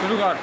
শুরু কর।